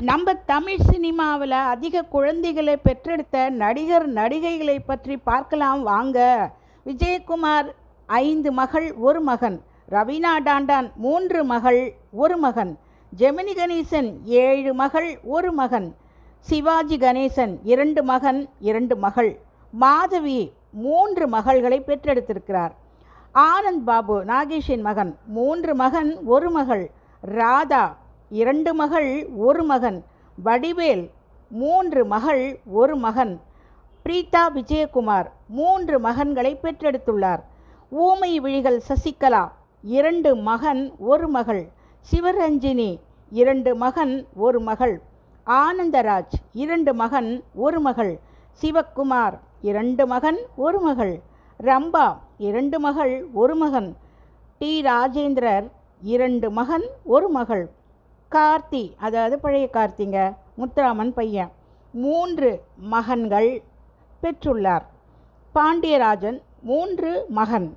நம்ம தமிழ் சினிமாவில் அதிக குழந்தைகளை பெற்றெடுத்த நடிகர் நடிகைகளை பற்றி பார்க்கலாம் வாங்க. விஜயகுமார் ஐந்து மகள் ஒரு மகன். ரவீனா டாண்டான் மூன்று மகள் ஒரு மகன். ஜெமினி கணேசன் ஏழு மகள் ஒரு மகன். சிவாஜி கணேசன் இரண்டு மகன் இரண்டு மகள். மாதவி மூன்று மகள்களை பெற்றெடுத்திருக்கிறார். ஆனந்த் பாபு நாகேஷின் மகன் மூன்று மகன் ஒரு மகள். ராதா இரண்டு மகள் ஒரு மகன். வடிவேல் மூன்று மகள் ஒரு மகன். பிரீதா விஜயகுமார் மூன்று மகன்களை பெற்றெடுத்துள்ளார். ஊமை விழிகள் சசிகலா இரண்டு மகன் ஒரு மகள். சிவரஞ்சினி இரண்டு மகன் ஒரு மகள். ஆனந்தராஜ் இரண்டு மகன் ஒரு மகள். சிவக்குமார் இரண்டு மகன் ஒரு மகள். ரம்பா இரண்டு மகள் ஒரு மகன். டி. ராஜேந்திரர் இரண்டு மகன் ஒரு மகள். கார்த்தி அதாவது பழைய கார்த்திங்க முத்துராமன் பையன். மூன்று மகன்கள் பெற்றுள்ளார். பாண்டியராஜன் மூன்று மகன்.